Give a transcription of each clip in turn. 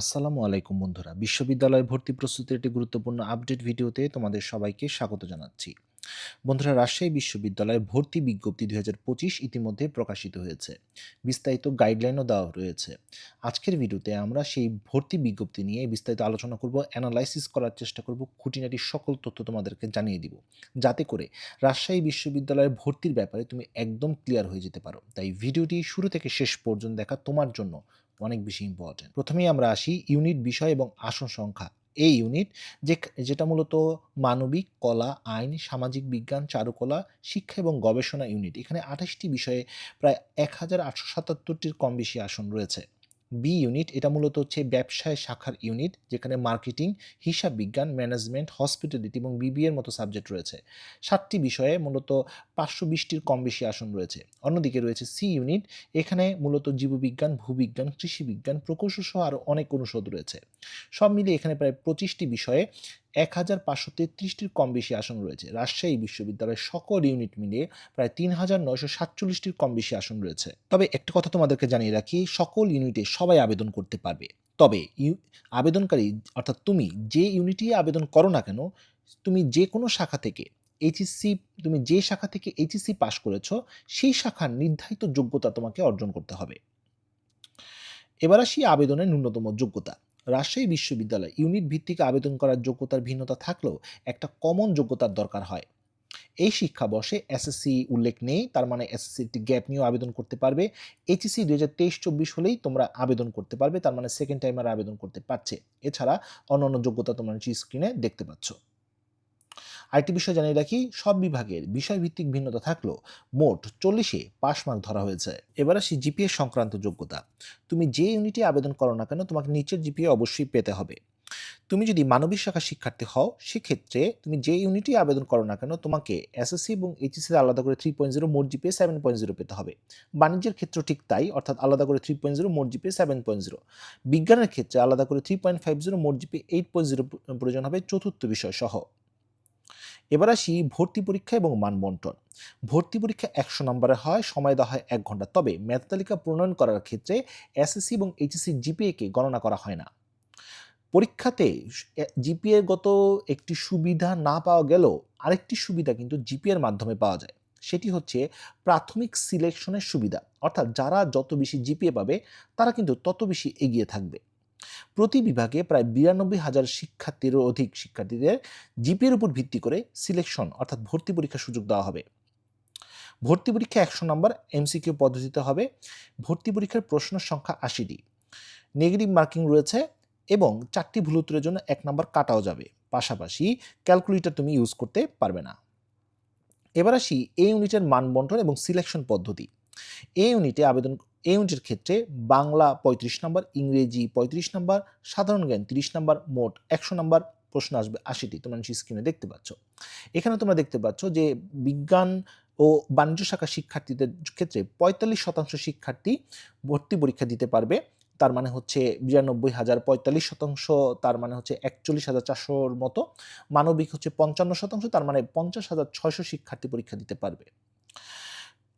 আসসালামু আলাইকুম বন্ধুরা। বিশ্ববিদ্যালয় ভর্তি প্রস্তুতির একটি গুরুত্বপূর্ণ আপডেট ভিডিওতে তোমাদের সবাইকে স্বাগত জানাচ্ছি। বন্ধুরা, রাজশাহী বিশ্ববিদ্যালয়ের ভর্তি বিজ্ঞপ্তি দু হাজার পঁচিশ ইতিমধ্যে প্রকাশিত হয়েছে। বিস্তারিত গাইডলাইনও দেওয়া রয়েছে। আজকের ভিডিওতে আমরা সেই ভর্তি বিজ্ঞপ্তি নিয়ে বিস্তারিত আলোচনা করব অ্যানালাইসিস করার চেষ্টা করব, খুঁটিনাটি সকল তথ্য তোমাদেরকে জানিয়ে দিব। যাতে করে রাজশাহী বিশ্ববিদ্যালয়ের ভর্তির ব্যাপারে তুমি একদম ক্লিয়ার হয়ে যেতে পারো। তাই ভিডিওটি শুরু থেকে শেষ পর্যন্ত দেখা তোমার জন্য অনেক বেশি ইম্পর্টেন্ট প্রথমেই আমরা আসি ইউনিট বিষয় এবং আসন সংখ্যা। এই ইউনিট যে যেটা মূলত মানবিক, কলা, আইন, সামাজিক বিজ্ঞান, চারুকলা, শিক্ষা এবং গবেষণা ইউনিট এখানে আঠাশটি বিষয়ে প্রায় এক হাজার আটশো সাতাত্তরটির কম বেশি আসন রয়েছে। বি ইউনিট এটা মূলত হচ্ছে ব্যবসায় শাখার ইউনিট যেখানে মার্কেটিং হিসাব বিজ্ঞান ম্যানেজমেন্ট হসপিটালিটি এবং বিবিএর মতো সাবজেক্ট রয়েছে। সাতটি বিষয়ে মূলত পাঁচশো বিশটির কম বেশি আসন রয়েছে। অন্যদিকে রয়েছে সি ইউনিট এখানে মূলত জীববিজ্ঞান, ভূবিজ্ঞান, কৃষিবিজ্ঞান, প্রকৌশল সহ আরও অনেক অনুষদ রয়েছে। সব মিলিয়ে এখানে প্রায় পঁচিশটি বিষয়ে এক হাজার পাঁচশো তেত্রিশটির কম বেশি আসন রয়েছে। রাজশাহী বিশ্ববিদ্যালয়ের সকল ইউনিট মিলিয়ে প্রায় তিন হাজার নয়শো সাতচল্লিশটির কম বেশি আসন রয়েছে। তবে একটা কথা তোমাদেরকে জানিয়ে রাখি, সকল ইউনিটে সবাই আবেদন করতে পারবে। তবে আবেদনকারী, অর্থাৎ তুমি যে ইউনিটে আবেদন করো না কেন, তুমি যে কোনো শাখা থেকে এইচএসসি, তুমি যে শাখা থেকে এইচএসসি পাশ করেছ, সেই শাখার নির্ধারিত যোগ্যতা তোমাকে অর্জন করতে হবে। এবার আসি আবেদনের ন্যূনতম যোগ্যতা। রাজশাহী বিশ্ববিদ্যালয় ইউনিট ভিত্তিক আবেদন করার যোগ্যতার ভিন্নতা থাকলেও একটা কমন যোগ্যতার দরকার হয়। এই শিক্ষাবর্ষে এসএসসি উল্লেখ নেই, তার মানে এসএসসি একটি গ্যাপ নিয়েও আবেদন করতে পারবে। এইচএসসি দুই হাজার তেইশ, চব্বিশ হলেই তোমরা আবেদন করতে পারবে, তার মানে সেকেন্ড টাইম আর আবেদন করতে পারছে। এছাড়া অন্যান্য যোগ্যতা তোমরা স্ক্রিনে দেখতে পাচ্ছ। আরেকটি বিষয় জানিয়ে রাখি, সব বিভাগের বিষয়ভিত্তিক ভিন্নতা থাকলেও মোট চল্লিশে পাশ মার্ক ধরা হয়েছে। এবার আসি জিপিএ সংক্রান্ত যোগ্যতা। তুমি যে ইউনিটে আবেদন করো না কেন, তোমাকে নিচের জিপিএ অবশ্যই পেতে হবে। তুমি যদি মানবিক শাখা শিক্ষার্থী হও, সেক্ষেত্রে তুমি যে ইউনিটে আবেদন করো না কেন, তোমাকে এসএসসি এবং এইচএসসি আলাদা করে থ্রি পয়েন্ট জিরো মোট জিপিএ সেভেন পয়েন্ট জিরো পেতে হবে। বাণিজ্যের ক্ষেত্রে ঠিক তাই, অর্থাৎ আলাদা করে থ্রি পয়েন্ট জিরো মোট জিপিএ সেভেন পয়েন্ট জিরো বিজ্ঞানের ক্ষেত্রে আলাদা করে থ্রি পয়েন্ট ফাইভ জিরো মোট জিপিএ এইট পয়েন্ট জিরো প্রয়োজন হবে চতুর্থ বিষয় সহ এবার আসি ভর্তি পরীক্ষা এবং মানবন্টন। ভর্তি পরীক্ষা একশো নম্বরে হয়, সময় দেওয়া হয় এক ঘণ্টা। তবে মেধা তালিকা প্রণয়ন করার ক্ষেত্রে এসএসসি এবং এইচএসসি জিপিএকে গণনা করা হয় না। পরীক্ষাতে জিপিএ গত একটি সুবিধা না পাওয়া গেলেও আরেকটি সুবিধা কিন্তু জিপিএর মাধ্যমে পাওয়া যায়। সেটি হচ্ছে প্রাথমিক সিলেকশনের সুবিধা। অর্থাৎ যারা যত বেশি জিপিএ পাবে, তারা কিন্তু তত বেশি এগিয়ে থাকবে। প্রতি বিভাগে প্রায় বিরানব্বই হাজার শিক্ষার্থীরও অধিক শিক্ষার্থীদের জিপিএর উপর ভিত্তি করে সিলেকশন অর্থাৎ ভর্তি পরীক্ষার সুযোগ দেওয়া হবে। ভর্তি পরীক্ষা একশো নম্বর এমসিকিউ পদ্ধতিতে হবে। ভর্তি পরীক্ষার প্রশ্ন সংখ্যা আশিটি নেগেটিভ মার্কিং রয়েছে এবং চারটি ভুল উত্তরের জন্য এক নম্বর কাটাও যাবে। পাশাপাশি ক্যালকুলেটর তুমি ইউজ করতে পারবে না। এবার আসি এই ইউনিটের মানবন্টন এবং সিলেকশন পদ্ধতি। এই ইউনিটে আবেদন এই ইউনিটের ক্ষেত্রে বাংলা পঁয়ত্রিশ নম্বর, ইংরেজি পঁয়ত্রিশ নম্বর, সাধারণ জ্ঞান তিরিশ নম্বর, মোট একশো নম্বর প্রশ্ন আসবে আশিটি। তোমরা স্ক্রিনে দেখতে পাচ্ছ। এখানে তোমরা দেখতে পাচ্ছ যে বিজ্ঞান ও বাণিজ্য শাখা শিক্ষার্থীদের ক্ষেত্রে পঁয়তাল্লিশ শতাংশ শিক্ষার্থী ভর্তি পরীক্ষা দিতে পারবে। তার মানে হচ্ছে বিরানব্বই হাজার পঁয়তাল্লিশ শতাংশ, তার মানে হচ্ছে একচল্লিশ হাজার চারশোর মতো। মানবিক হচ্ছে পঞ্চান্ন শতাংশ, তার মানে পঞ্চাশ হাজার ছয়শো শিক্ষার্থী পরীক্ষা দিতে পারবে।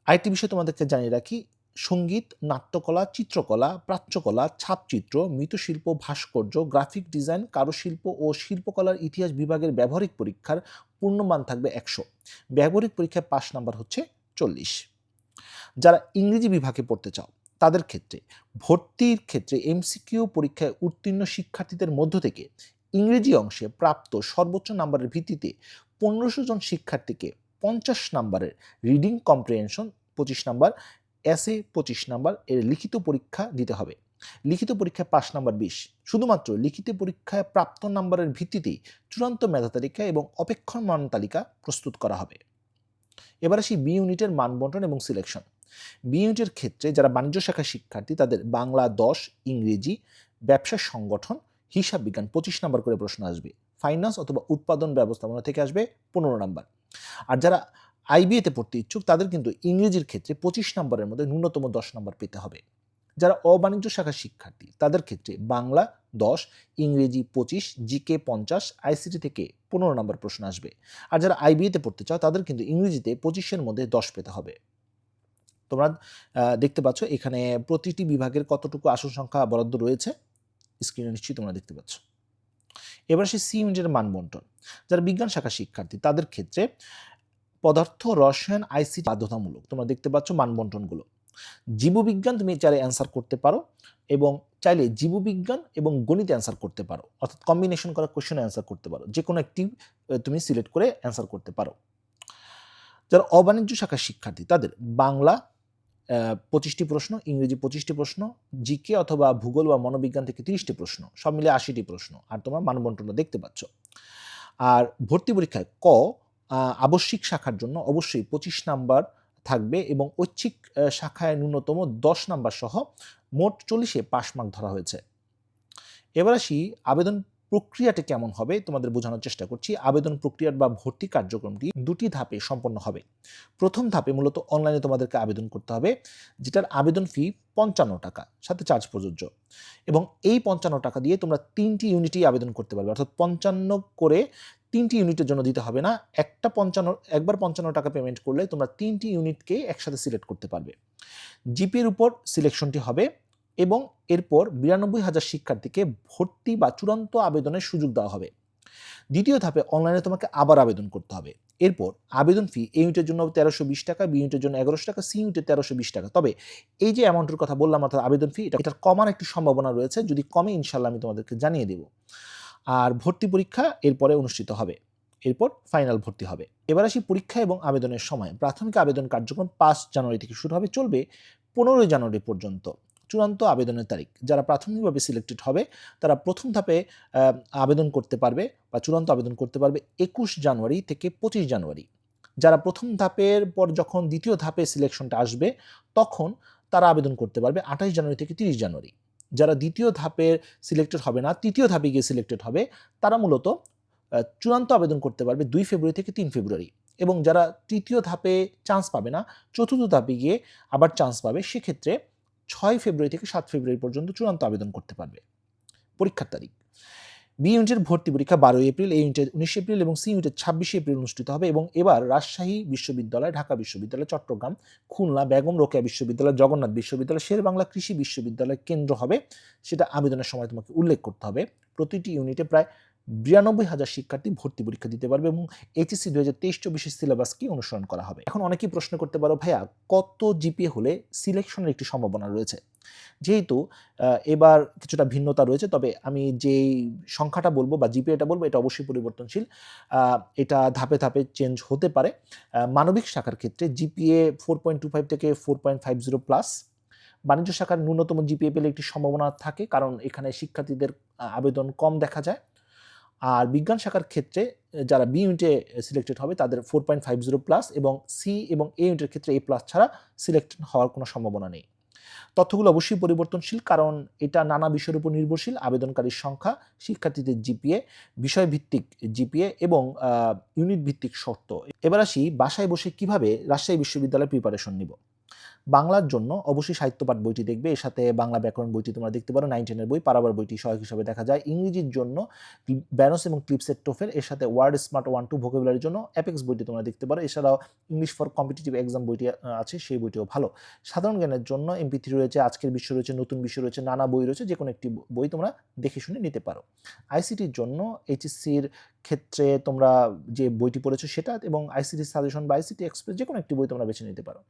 আরেকটি বিষয় তোমাদেরকে জানিয়ে রাখি সংগীত, নাট্যকলা, চিত্রকলা, প্রাচ্যকলা, ছাপচিত্র, মৃৎশিল্প, ভাস্কর্য, গ্রাফিক ডিজাইন, কারুশিল্প ও শিল্পকলার ইতিহাস বিভাগের ব্যবহারিক পরীক্ষার পূর্ণমান থাকবে একশো। ব্যবহারিক পরীক্ষায় পাশ নাম্বার হচ্ছে চল্লিশ। যারা ইংরেজি বিভাগে পড়তে চাও, তাদের ক্ষেত্রে, ভর্তির ক্ষেত্রে এমসিকিউ পরীক্ষায় উত্তীর্ণ শিক্ষার্থীদের মধ্য থেকে ইংরেজি অংশে প্রাপ্ত সর্বোচ্চ নাম্বারের ভিত্তিতে পনেরোশো জন শিক্ষার্থীকে পঞ্চাশ নাম্বারের রিডিং কম্প্রিহেনশন, পঁচিশ নাম্বার এসে পঁচিশ নাম্বার এর লিখিত পরীক্ষা দিতে হবে। লিখিত পরীক্ষায় পাঁচ নাম্বার বিশ। শুধুমাত্র লিখিত পরীক্ষায় প্রাপ্ত নাম্বারের ভিত্তিতেই চূড়ান্ত মেধা তালিকা এবং অপেক্ষণ মান তালিকা প্রস্তুত করা হবে। এবার আসি বি ইউনিটের মানবন্টন এবং সিলেকশন বি ইউনিটের ক্ষেত্রে যারা বাণিজ্য শাখা শিক্ষার্থী, তাদের বাংলা দশ, ইংরেজি, ব্যবসা সংগঠন, হিসাব বিজ্ঞান পঁচিশ নাম্বার করে প্রশ্ন আসবে। ফাইন্যান্স অথবা উৎপাদন ব্যবস্থাপনা থেকে আসবে পনেরো নাম্বার। আর যারা আইবিএতে পড়তে ইচ্ছুক, তাদের কিন্তু ইংরেজির ক্ষেত্রে পঁচিশ নম্বরের মধ্যে ন্যূনতম দশ নম্বর পেতে হবে। যারা অবাণিজ্য শাখার শিক্ষার্থী, তাদের ক্ষেত্রে বাংলা দশ, ইংরেজি পঁচিশ, জিকে পঞ্চাশ, আইসিটি থেকে পনেরো নম্বর প্রশ্ন আসবে। আর যারা আইবিএতে পড়তে চাও, তাদের কিন্তু ইংরেজিতে পঁচিশের মধ্যে দশ পেতে হবে। তোমরা দেখতে পাচ্ছ, এখানে প্রতিটি বিভাগের কতটুকু আসন সংখ্যা বরাদ্দ রয়েছে? স্ক্রিনে নিশ্চয়ই তোমরা দেখতে পাচ্ছ। এবার সে সি ইউনিটের মান বন্টন যারা বিজ্ঞান শাখা শিক্ষার্থী, তাদের ক্ষেত্রে পদার্থ, রসায়ন আইসিটি বাধ্যতামূলক। তোমরা দেখতে পাচ্ছ মান বন্টনগুলো জীববিজ্ঞান তুমি চাইলে অ্যান্সার করতে পারো এবং চাইলে জীববিজ্ঞান এবং গণিত অ্যান্সার করতে পারো। অর্থাৎ কম্বিনেশন করা কোশ্চেন অ্যান্সার করতে পারো। যে কোনো একটি তুমি সিলেক্ট করে অ্যান্সার করতে পারো। যারা অবাণিজ্য শাখার শিক্ষার্থী, তাদের বাংলা পঁচিশটি প্রশ্ন, ইংরেজি পঁচিশটি প্রশ্ন, জিকে অথবা ভূগোল বা মনোবিজ্ঞান থেকে তিরিশটি প্রশ্ন, সব মিলে আশিটি প্রশ্ন। আর তোমরা মানবন্টনটা দেখতে পাচ্ছ। আর ভর্তি পরীক্ষায় ক আবশ্যিক শাখার জন্য অবশ্যই পঁচিশ নাম্বার থাকবে এবং ঐচ্ছিক শাখায় ন্যূনতম দশ নাম্বার সহ মোট চল্লিশে পাস মার্ক ধরা হয়েছে। এবার আসি আবেদন প্রক্রিয়াটি কেমন হবে তোমাদের বোঝানোর চেষ্টা করছি। আবেদন প্রক্রিয়ার বা ভর্তি কার্যক্রমটি দুটি ধাপে সম্পন্ন হবে। প্রথম ধাপে মূলত অনলাইনে তোমাদেরকে আবেদন করতে হবে, যেটার আবেদন ফি পঞ্চান্ন টাকা, সাথে চার্জ প্রযোজ্য। এবং এই পঞ্চান্ন টাকা দিয়ে তোমরা তিনটি ইউনিটই আবেদন করতে পারবে, অর্থাৎ পঞ্চান্ন করে তিনটি ইউনিটের জন্য দিতে হবে না। একটা পঞ্চান্ন, একবার পঞ্চান্ন টাকা পেমেন্ট করলে তোমরা তিনটি ইউনিটকে একসাথে সিলেক্ট করতে পারবে। জিপির উপর সিলেকশনটি হবে এবং এরপর বিরানব্বই হাজার শিক্ষার্থীকে ভর্তি বা চূড়ান্ত আবেদনের সুযোগ দেওয়া হবে। দ্বিতীয় ধাপে অনলাইনে তোমাকে আবার আবেদন করতে হবে। এরপর আবেদন ফি এই ইউনিটের জন্য তেরোশো বিশ টাকা বি ইউনিটের জন্য এগারোশো টাকা সি ইউনিটের তেরোশো বিশ টাকা। তবে এই যে অ্যামাউন্টের কথা বললাম, অর্থাৎ আবেদন ফি এটা এটার কমার একটি সম্ভাবনা রয়েছে। যদি কমে ইনশাল্লাহ আমি তোমাদেরকে জানিয়ে দেব। আর ভর্তি পরীক্ষা এরপরে অনুষ্ঠিত হবে। এরপর ফাইনাল ভর্তি হবে। এবার আসি পরীক্ষা এবং আবেদনের সময়। প্রাথমিক আবেদন কার্যক্রম পাঁচ জানুয়ারি থেকে শুরু হবে, চলবে পনেরোই জানুয়ারি পর্যন্ত। চূড়ান্ত আবেদনের তারিখ। যারা প্রাথমিকভাবে সিলেক্টেড হবে, তারা প্রথম ধাপে আবেদন করতে পারবে বা চূড়ান্ত আবেদন করতে পারবে একুশ জানুয়ারি থেকে পঁচিশ জানুয়ারি। যারা প্রথম ধাপের পর যখন দ্বিতীয় ধাপে সিলেকশনটা আসবে, তখন তারা আবেদন করতে পারবে আঠাশ জানুয়ারি থেকে তিরিশ জানুয়ারি। যারা দ্বিতীয় ধাপের সিলেক্টেড হবে না, তৃতীয় ধাপে গিয়ে সিলেক্টেড হবে, তারা মূলত চূড়ান্ত আবেদন করতে পারবে দুই ফেব্রুয়ারি থেকে তিন ফেব্রুয়ারি এবং যারা তৃতীয় ধাপে চান্স পাবে না, চতুর্থ ধাপে গিয়ে আবার চান্স পাবে, সেক্ষেত্রে ছয় ফেব্রুয়ারি থেকে সাত ফেব্রুয়ারি পর্যন্ত চূড়ান্ত আবেদন করতে পারবে। পরীক্ষার তারিখ। বি ইউনিটের ভর্তি পরীক্ষা বারোই এপ্রিল এই ইউনিটের উনিশে এপ্রিল এবং সি ইউনিটের ছাব্বিশে এপ্রিল অনুষ্ঠিত হবে এবং এবার রাজশাহী বিশ্ববিদ্যালয়, ঢাকা বিশ্ববিদ্যালয়, চট্টগ্রাম, খুলনা, বেগম রোকেয়া বিশ্ববিদ্যালয়, জগন্নাথ বিশ্ববিদ্যালয় শের বাংলা কৃষি বিশ্ববিদ্যালয় কেন্দ্র হবে। সেটা আবেদনের সময় তোমাকে উল্লেখ করতে হবে। প্রতিটি ইউনিটে প্রায় বিরানব্বই হাজার শিক্ষার্থী ভর্তি পরীক্ষা দিতে পারবে এবং এইচএসসি দু হাজার তেইশ চব্বিশের সিলেবাসকে অনুসরণ করা হবে। এখন অনেকেই প্রশ্ন করতে পারো, ভাইয়া, কত জিপিএ হলে সিলেকশনের একটি সম্ভাবনা রয়েছে? যেহেতু এবার কিছুটা ভিন্নতা রয়েছে, তবে আমি যেই সংখ্যাটা বলব বা জিপিএটা বলব, এটা অবশ্যই পরিবর্তনশীল। এটা ধাপে ধাপে চেঞ্জ হতে পারে। মানবিক শাখার ক্ষেত্রে GPA four point two five থেকে four point five zero plus বাণিজ্য শাখার ন্যূনতম জিপিএ পেলে একটি সম্ভাবনা থাকে, কারণ এখানে শিক্ষার্থীদের আবেদন কম দেখা যায়। আর বিজ্ঞান শাখার ক্ষেত্রে, যারা বি ইউনিটে সিলেক্টেড হবে, তাদের four point five zero plus এবং সি এবং এ ইউনিটের ক্ষেত্রে এ প্লাস ছাড়া সিলেক্ট হওয়ার কোনো সম্ভাবনা নেই। তথ্যগুলো অবশ্যই পরিবর্তনশীল, কারণ এটা নানা বিষয়ের উপর নির্ভরশীল। আবেদনকারীর সংখ্যা, শিক্ষার্থীদের জিপিএ, বিষয়ভিত্তিক জিপিএ এবং ইউনিট ভিত্তিক শর্ত। এবার আসি বাসায় বসে কীভাবে রাজশাহী বিশ্ববিদ্যালয়ে প্রিপারেশন নিব। বাংলার জন্য অবশ্যই সাহিত্যপাঠ বইটি দেখবে। এর সাথে বাংলা ব্যাকরণ বইটি তোমরা দেখতে পারো নাইন টেনের বই, পারাবার বইটি সহায়ক হিসাবে দেখা যায়। ইংরেজির জন্য ব্যানোস এবং ক্লিপসেট টোফেল এর সাথে ওয়ার্ড স্মার্ট ওয়ান টু ভোকেবুলারির জন্য অ্যাপেক্স বইটি তোমরা দেখতে পারো। এছাড়াও ইংলিশ ফর কম্পিটিটিভ এক্সাম বইটি আছে, সেই বইটিও ভালো। সাধারণ জ্ঞানের জন্য এমপি থ্রি রয়েছে, আজকের বিশ্ব রয়েছে, নতুন বিশ্ব রয়েছে, নানা বই রয়েছে যে কোনো একটি বই তোমরা দেখে শুনে নিতে পারো। আইসিটির জন্য এইচএসসির ক্ষেত্রে তোমরা যে বইটি পড়েছো সেটা এবং আইসিটি সাজেশন বা আইসিটি এক্সপ্রেস যে কোনো একটি বই তোমরা বেছে নিতে পারো।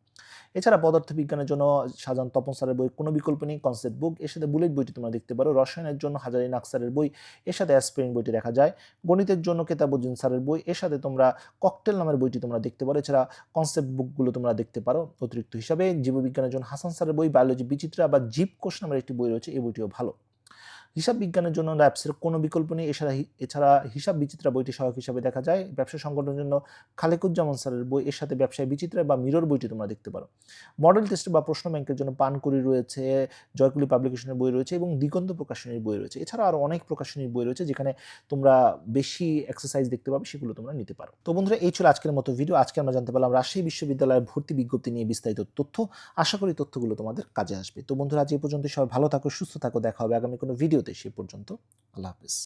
এছাড়া পদার্থবিজ্ঞানের জন্য সাজান তপন স্যারের বই কোনো বিকল্প নেই কনসেপ্ট বুক এর সাথে বুলেট বইটি তোমরা দেখতে পারো। রসায়নের জন্য হাজারি নাকসারের বই, এর সাথে অ্যাসপিরিন বইটি দেখা যায়। গণিতের জন্য কেতাবুদ্দিন স্যারের বই, এর সাথে তোমরা ককটেল নামের বইটি তোমরা দেখতে পারো। এছাড়া কনসেপ্ট বুকগুলো তোমরা দেখতে পারো অতিরিক্ত হিসাবে। জীববিজ্ঞানের জন্য হাসান স্যারের বই বায়োলজি বিচিত্রা বা জীব কোষ নামের একটি বই রয়েছে, এই বইটিও ভালো। হিসাব বিজ্ঞানের জন্য ল্যাবসের কোনো বিকল্প নেই। এছাড়া এছাড়া হিসাব বিচিত্রা বইটি সহায়ক হিসাবে দেখা যায়। ব্যবসা সংগঠনের জন্য খালেকুজ্জামান স্যারের বই, এর সাথে ব্যবসায় বিচিত্রা বা মিরর বইটি তোমরা দেখতে পারো। মডেল টেস্ট বা প্রশ্ন ব্যাংকের জন্য পানকুড়ি রয়েছে, জয়কুলি পাবলিকেশনের বই রয়েছে এবং দিগন্ত প্রকাশনীর বই রয়েছে। এছাড়া আরও অনেক প্রকাশনীর বই রয়েছে যেখানে তোমরা বেশি এক্সারসাইজ দেখতে পাবে, সেগুলো তোমরা নিতে পারো। তো বন্ধুরা, এই ছিল আজকের মতো ভিডিও আজকে আমরা জানতে পারলাম রাজশাহী বিশ্ববিদ্যালয়ের ভর্তি বিজ্ঞপ্তি নিয়ে বিস্তারিত তথ্য। আশা করি তথ্যগুলো তোমাদের কাজে আসবে। তো বন্ধুরা, আজ এই পর্যন্ত সবাই ভালো থাকো, সুস্থ থাকো। দেখা হবে আগামী কোনো ভিডিওতে সে পর্যন্ত আল্লাহ হাফিজ।